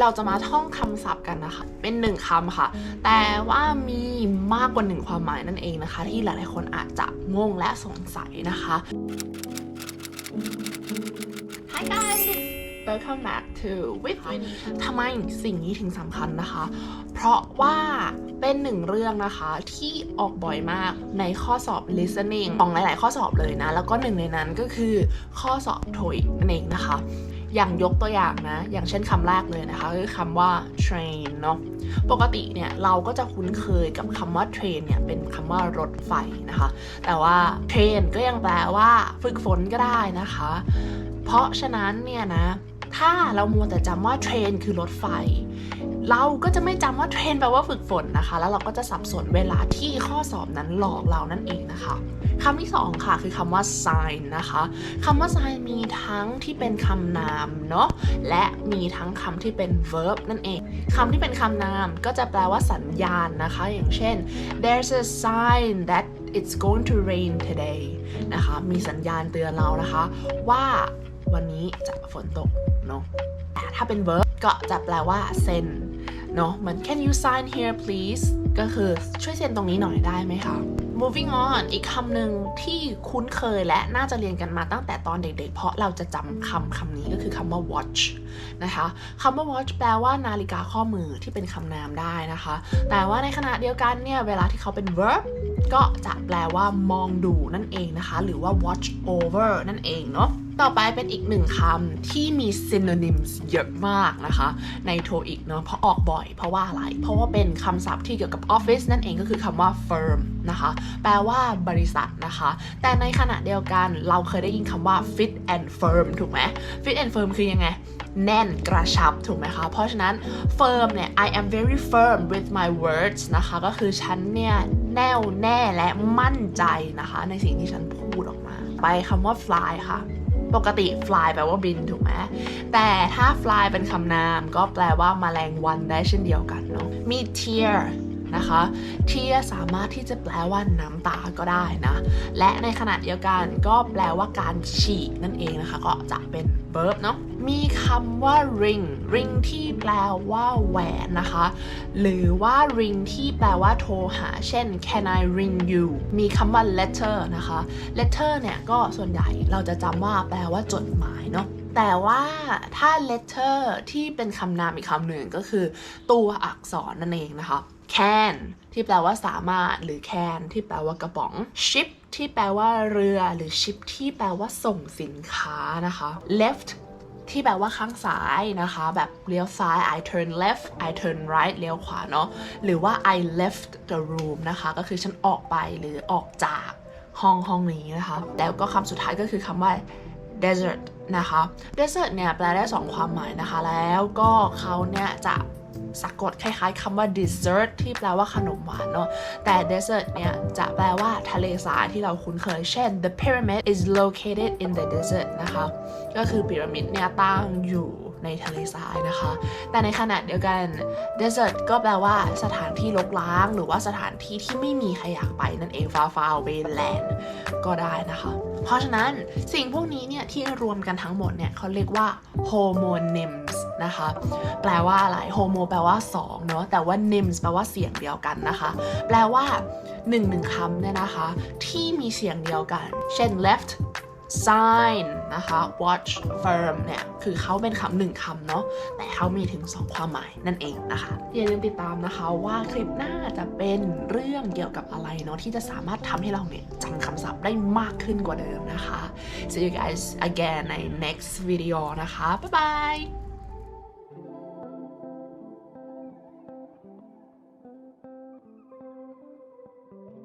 เราจะมาท่องคำศัพท์กันนะคะ เป็นหนึ่งคำค่ะ แต่ว่ามีมากกว่าหนึ่งความหมายนั่นเองนะคะ ที่หลายๆคนอาจจะงงและสงสัยนะคะ Hi guys welcome back to with Winnie ทำไมสิ่งนี้ถึงสำคัญนะคะ เพราะว่าเป็นหนึ่งเรื่องนะคะที่ออกบ่อยมากในข้อสอบ listening ของหลาย ๆ ข้อสอบเลยนะ แล้วก็หนึ่งในนั้นก็คือข้อสอบ TOEIC นั่นเองนะคะ อย่างยกตัวอย่างนะ อย่างเช่นคำแรกเลยนะคะคือคำว่า train เนาะ ปกติเนี่ยเราก็จะคุ้นเคยกับคำว่า train เนี่ยเป็นคำว่ารถไฟนะคะ แต่ว่า train ก็ยังแปลว่าฝึกฝนก็ได้นะคะ เพราะฉะนั้นเนี่ยนะ ถ้าเรามัวแต่จำว่าเทรนคือรถไฟ เราก็จะไม่จำว่าเทรนแปลว่าฝึกฝนนะคะ แล้วเราก็จะสับสนเวลาที่ข้อสอบนั้นหลอกเรานั่นเองนะคะคำที่สองค่ะคือคำว่า sign นะคะคำว่า sign มีทั้งที่เป็นคำนามเนาะและมีทั้งคำที่เป็น verb นั่นเองคำที่เป็นคำนามก็จะแปลว่าสัญญาณนะคะ อย่างเช่น there's a sign that it's going to rain today นะคะ มีสัญญาณเตือนเรานะคะ ว่าวันนี้จะฝนตก เนาะแต่ถ้าเป็น verb ก็จะแปลว่าเซ็นเนาะเหมือน can you sign here please ก็คือช่วยเซ็นตรงนี้หน่อยได้ไหมคะ moving on อีกคำหนึ่งที่คุ้นเคยและน่าจะเรียนกันมาตั้งแต่ตอนเด็กๆ เพราะเราจะจำคำคำนี้ก็คือคำว่า watch นะคะคำว่า watch แปลว่านาฬิกาข้อมือที่เป็นคำนามได้นะคะ แต่ว่าในขณะเดียวกันเนี่ย เวลาที่เขาเป็น verb ก็จะแปลว่ามองดูนั่นเองนะคะ หรือว่า watch over นั่นเองเนาะ ต่อไปเป็นอีกหนึ่งคำที่มี synonyms เยอะมากนะคะ ใน TOEIC เนาะเพราะออกบ่อยเพราะว่าอะไร เพราะว่าเป็นคำศัพท์ที่เกี่ยวกับ office นั่นเองก็คือคำว่า firm นะคะ แปลว่าบริษัทนะคะ แต่ในขณะเดียวกันเราเคยได้ยินคำว่า fit and firm ถูกไหม fit and firm คือยังไงแน่นกระชับถูกไหมคะ เพราะฉะนั้น firm เนี่ย I am very firm with my words นะคะ ก็คือฉันเนี่ยแน่วแน่และมั่นใจนะคะ ในสิ่งที่ฉันพูดออกมา ไปคำว่า fly ค่ะ ปกติ fly แปลว่าบินถูกไหมแต่ถ้า fly เป็นคำนามก็แปลว่ามาแมลงวันได้เช่นเดียวกันเนาะมี tear นะคะ tear สามารถที่จะแปลว่าน้ำตาก็ได้นะ และในขณะเดียวกันก็แปลว่าการฉีกนั่นเองนะคะ ก็จะเป็น verb เนาะมีคำว่า ring ring ที่แปลว่าแหวนนะคะ หรือว่า ring ที่แปลว่าโทรหา เช่น can I ring you มีคำว่า letter นะคะ letter เนี่ยก็ส่วนใหญ่เราจะจำว่าแปลว่าจดหมายเนาะแต่ว่าถ้า letter ที่เป็นคำนามอีกคำหนึ่งก็คือตัวอักษรนั่นเองนะคะ can ที่แปลว่าสามารถหรือ can ที่แปลว่ากระป๋อง ship ที่แปลว่าเรือหรือ ship ที่แปลว่าส่งสินค้านะคะ left ที่แปลว่าข้างซ้ายนะคะ แบบเลี้ยวซ้าย I turn left I turn right เลี้ยวขวาเนาะหรือว่า I left the room นะคะ ก็คือฉันออกไปหรือออกจากห้องห้องนี้นะคะ แล้วก็คำสุดท้ายก็คือคำว่า desert นะคะ desert เนี่ยแปลได้สองความหมายนะคะ แล้วก็เขาเนี่ยจะ สะกดคล้ายๆคำว่า dessert ที่แปลว่าขนมหวานเนาะ แต่ desert เนี่ยจะแปลว่าทะเลทรายที่เราคุ้นเคย เช่น the pyramid is located in the desert นะคะ ก็คือพีระมิดเนี่ยตั้งอยู่ในทะเลทรายนะคะ แต่ในขณะเดียวกัน desert ก็แปลว่าสถานที่รกร้าง หรือว่าสถานที่ที่ไม่มีใครอยากไปนั่นเอง far far away land ก็ได้นะคะ เพราะฉะนั้นสิ่งพวกนี้เนี่ยที่รวมกันทั้งหมดเนี่ยเขาเรียกว่า homonyms นะคะ แปลว่าอะไร homo แปลว่า2เนอะแต่ว่า nyms แปลว่าเสียงเดียวกันนะคะ แปลว่าหนึ่งหนึ่งคำเนี่ยนะคะ ที่มีเสียงเดียวกัน เช่น left sign นะคะ watch firm เนี่ย คือเขาเป็นคำหนึ่งคำเนาะ แต่เขามีถึง 2 ความหมายนั่นเองนะคะ อย่าลืมติดตามนะคะว่าคลิปหน้าจะเป็นเรื่องเกี่ยวกับอะไรเนาะ ที่จะสามารถทำให้เราเนี่ยจำคำศัพท์ได้มากขึ้นกว่าเดิมนะคะ see you guys again ใน next video นะคะ บ๊ายบาย